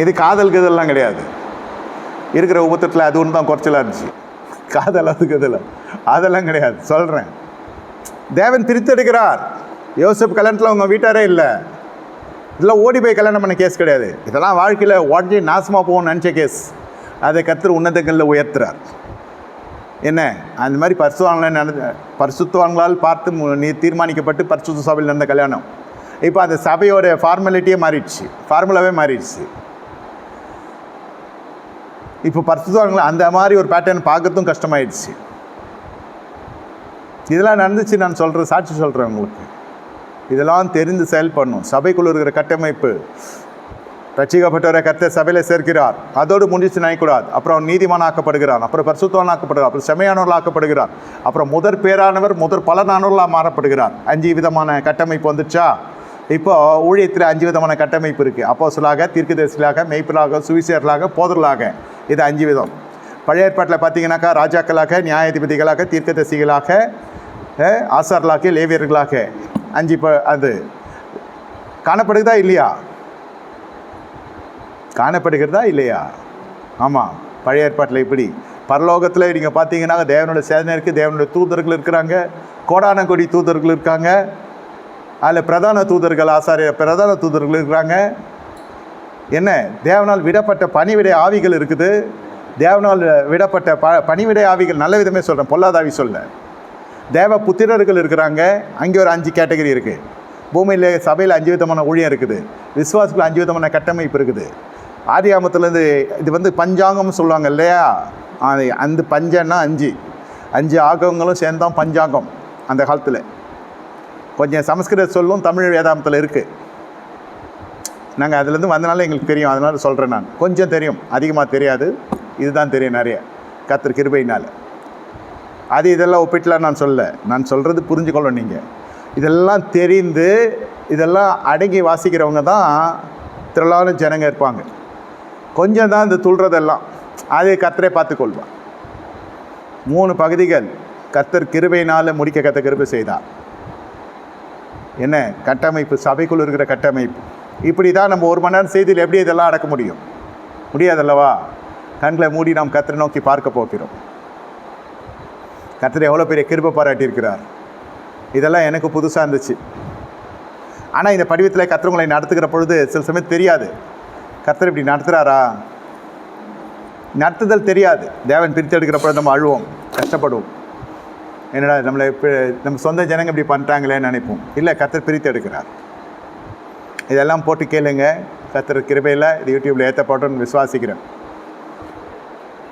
இது காதல் கதெல்லாம் கிடையாது. இருக்கிற உபத்திரத்தில் அது ஒன்று தான் குறைச்சலாக இருந்துச்சு. காதல் அது கதில். அதெல்லாம் கிடையாது. சொல்கிறேன் தேவன் திருத்தெடுக்கிறார். யோசப் கல்யாணத்தில் உங்கள் வீட்டாரே இல்லை. இதெல்லாம் ஓடி போய் கல்யாணம் பண்ண கேஸ் கிடையாது. இதெல்லாம் வாழ்க்கையில் உடஞ்சி நாசமாக போகணும்னு நினச்ச கேஸ் அதை கர்த்தர் உன்னதங்களில் உயர்த்துறார். என்ன? அந்த மாதிரி பரிசுத்தவான்களை நடந்த பரிசுத்தவான்களால் பார்த்து நீ தீர்மானிக்கப்பட்டு பரிசுத்த சபையில் நடந்த கல்யாணம். இப்போ அந்த சபையோட ஃபார்மாலிட்டியே மாறிடுச்சு. ஃபார்முலாவே மாறிடுச்சு. இப்போ பரிசுத்தவான்களை அந்த மாதிரி ஒரு பேட்டர்ன் பார்க்கறதும் கஷ்டமாயிடுச்சு. இதெல்லாம் நடந்துச்சு நான் சொல்கிறேன் சாட்சி சொல்கிறேன் உங்களுக்கு. இதெல்லாம் தெரிந்து செயல்படணும் சபைக்குள் இருக்கிற கட்டமைப்பு. ரட்சிக்கப்பட்டவரை கருத்தை சபையில் சேர்க்கிறார். அதோடு முடிச்சு நினைக்கூடாது அப்புறம் நீதிமான ஆக்கப்படுகிறார். அப்புறம் பரிசுத்தவான் ஆக்கப்படுகிறார். அப்புறம் செமையானவர்கள் ஆக்கப்படுகிறார். அப்புறம் முதற் பேரானவர் முதற் பலனானவர்களாக மாறப்படுகிறார். அஞ்சு விதமான கட்டமைப்பு வந்துச்சா? இப்போ ஊழியத்தில் அஞ்சு விதமான கட்டமைப்பு இருக்குது அப்போ சொல்லாக தீர்க்கதரிசிகளாக மெய்ப்பலாக சுவிசேரலாக போதர்களாக இது அஞ்சு விதம். பழைய ஏற்பாட்டில் பார்த்தீங்கன்னாக்கா ராஜாக்களாக நியாயாதிபதிகளாக தீர்க்கதரிசிகளாக ஆசார்களாக லேவியர்களாக. அஞ்சு இப்போ அது. காணப்படுகிறதா இல்லையா? காணப்படுகிறதா இல்லையா? ஆமாம் பழைய ஏற்பாட்டில் இப்படி. பரலோகத்தில் நீங்கள் பார்த்தீங்கன்னா தேவனோட சேதனை இருக்குது தேவனுடைய தூதர்கள் இருக்கிறாங்க. கோடான கொடி தூதர்கள் இருக்காங்க. அதில் பிரதான தூதர்கள் ஆசாரிய பிரதான தூதர்கள் இருக்கிறாங்க. என்ன? தேவனால் விடப்பட்ட பணிவிடை ஆவிகள் இருக்குது. தேவனால் விடப்பட்ட ப பணிவிடை ஆவிகள் நல்ல விதமே சொல்கிறேன் பொல்லாதாவி சொல்ல. தேவ புத்திரர்கள் இருக்கிறாங்க. அங்கே ஒரு அஞ்சு கேட்டகரி இருக்குது பூமியில் சபையில் அஞ்சு விதமான ஊழியம் இருக்குது. விசுவாசத்தில் அஞ்சு விதமான கட்டமைப்பு இருக்குது. ஆதியாமத்துலேருந்து இது வந்து பஞ்சாங்கம்னு சொல்லுவாங்க இல்லையா? அந்த பஞ்சன்னா அஞ்சு. அஞ்சு ஆகங்களும் சேர்ந்தான் பஞ்சாங்கம் அந்த காலத்தில். கொஞ்சம் சமஸ்கிருத சொல்லும் தமிழ் வேதாந்தத்தில் இருக்குது நாங்கள் அதுலேருந்து வந்தனால எங்களுக்கு தெரியும். அதனால் சொல்கிறேன் நான். கொஞ்சம் தெரியும். அதிகமாக தெரியாது. இதுதான் தெரியும் நிறைய. கத்தர் கிருபையினால். அது இதெல்லாம் ஒப்பிட்டலாம் நான் சொல்ல நான் சொல்கிறது புரிஞ்சுக்கொள்ளணும் நீங்கள் இதெல்லாம் தெரிந்து இதெல்லாம் அடங்கி வாசிக்கிறவங்க தான் திரளான ஜனங்க இருப்பாங்க. கொஞ்சம் தான் இந்த துள்றதெல்லாம். அதை கத்தரே பார்த்துக்கொள்வான் மூணு பகுதிகள் கத்தர் கிருபையினால் முடிக்க கத்த கிருபை செய்தார். என்ன கட்டமைப்பு சபைக்குள் இருக்கிற கட்டமைப்பு. இப்படி தான் நம்ம ஒரு மணி நேரம் செய்தியில் எப்படி இதெல்லாம் அடக்க முடியும்? முடியாதல்லவா? கண்களை மூடி நாம் கத்தரை நோக்கி பார்க்க போகிறோம். கத்தர் எவ்வளோ பெரிய கிருப பாராட்டியிருக்கிறார். இதெல்லாம் எனக்கு புதுசாக இருந்துச்சு. ஆனால் இந்த படிவத்தில் கத்திரவங்களை நடத்துகிற பொழுது சில சமயம் தெரியாது. கத்தர் இப்படி நடத்துகிறாரா நடத்துதல் தெரியாது. தேவன் பிரித்தெடுக்கிற பொழுது நம்ம அழுவோம் கஷ்டப்படுவோம். என்னடா நம்மளை இப்போ நம்ம சொந்த ஜனங்க இப்படி பண்ணுறாங்களேன்னு நினைப்போம். இல்லை கத்தர் பிரித்து எடுக்கிறார். இதெல்லாம் போட்டு கேளுங்க. கத்தர் கிருபையில் இது யூடியூப்பில் ஏற்றப்பட்டோன்னு விசுவாசிக்கிறேன்.